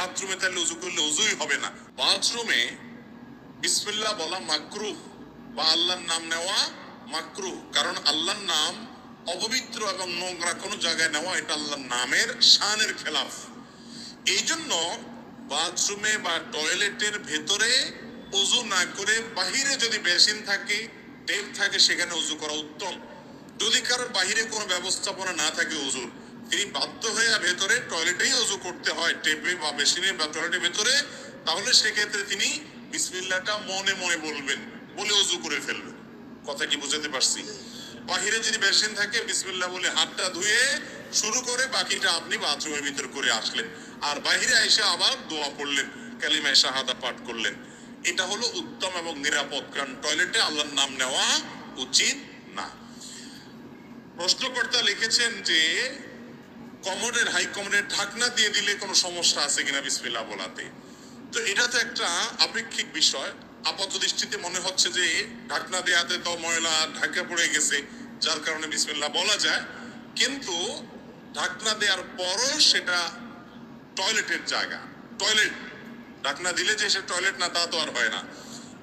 বাথরুমে তাহলে উজু করলে উজুই হবে না। বাথরুমে বিসমিল্লাহ বলা মাকরুহ বা আল্লাহর নাম নেওয়া মাকরুহ। কারণ আল্লাহর নাম অপবিত্র এবং নোংরা কোনো জায়গায় নেওয়া, এটা আল্লাহর নামের শানের খেলাফ। এই জন্য বাথরুমে বা টয়লেটের ভেতরে উজু না করে বাহিরে যদি বেসিন থাকে, টেপ থাকে, সেখানে উজু করা উত্তম। যদি কারোর বাহিরে কোনো ব্যবস্থাপনা না থাকে উজুর, তিনি বাধ্য হয়ে ভেতরে টয়লেটেই উজু করতে হয় টেপে বা বেসিনে বা টয়লেটের ভেতরে, তাহলে সেক্ষেত্রে তিনি বিসমিল্লাটা মনে মনে বলবেন, বলে উজু করে ফেলবেন। কথা কি বুঝাতে পারছি? বাহিরে যদি বেসিন থাকে, বিসমিল্লাহ বলে হাতটা ধুয়ে শুরু করে, বাকিটা আপনি বাথরুমের ভিতর করে আসলেন। আর বাহিরে এসে আবার দোয়া পড়লেন কালিমায় শাহাদা পাঠ করলেন। এটা হলো উত্তম এবং নিরাপদ, কারণ টয়লেটে আল্লাহর নাম নেওয়া উচিত না। প্রশ্নকর্তা লিখেছেন যে কমরের, হাই কমরের ঢাকনা দিয়ে দিলে কোনো সমস্যা আছে কিনা বিসমিল্লাহ বলাতে? তো এটা তো একটা আপেক্ষিক বিষয়। আপাত দৃষ্টিতে মনে হচ্ছে যে ঢাকনা দেয়াতে তো ময়লা ঢাকা পড়ে গেছে, যার কারণে বিসমিল্লাহ বলা যায়। কিন্তু ঢাকনা দেওয়ার পরও সেটা টয়লেটের জায়গা। টয়লেট, ঢাকনা দিলে যে সে টয়লেট না, তা তো আর হয় না।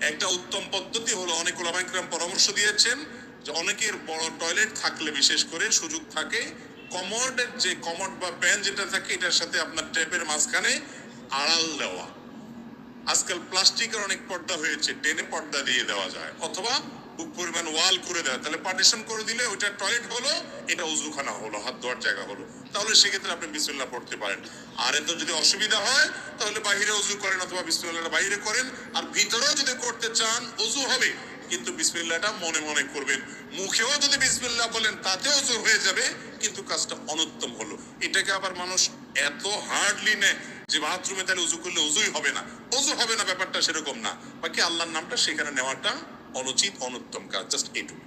একটা উত্তম পদ্ধতি হলো অনেক ওলামাইকরাম পরামর্শ দিয়েছেন যে অনেকের বড় টয়লেট থাকলে বিশেষ করে সুযোগ থাকে কমোডের যে কমোড বা প্যান যেটা থাকে, এটার সাথে আপনার টেপের মাঝখানে আড়াল দেওয়া। আজকাল প্লাস্টিকের অনেক পর্দা হয়েছে, টেনে পর্দা দিয়ে দেওয়া যায়, অথবা খুব পরিমাণ ওয়াল করে দেওয়া। তাহলে পার্টিশন করে দিলে ওইটা টয়লেট হলো, এটা উজুখানা হলো, হাত ধোয়ার জায়গা হলো। তাহলে সেক্ষেত্রে আপনি বিসমিল্লাহ পড়তে পারেন। আর এত যদি অসুবিধা হয়, তাহলে বাইরে উজু করেন অথবা বিসমিল্লাহটা বাইরে করেন। আর ভিতরেও যদি করতে চান, উজু হবে। কিন্তু বিসমিল্লাটা মনে মনে করবেন। মুখেও যদি বিসমিল্লা বলেন, তাতেও জোর হয়ে যাবে, কিন্তু কাজটা অনুত্তম হলো। এটাকে আবার মানুষ এত হার্ডলি নেয় যে বাথরুমে তাহলে উজু করলে উজুই হবে না। উজু হবে না, ব্যাপারটা সেরকম না। বাকি আল্লাহর নামটা সেখানে নেওয়াটা অনুচিত, অনুত্তম কাজ জাস্ট এটুকু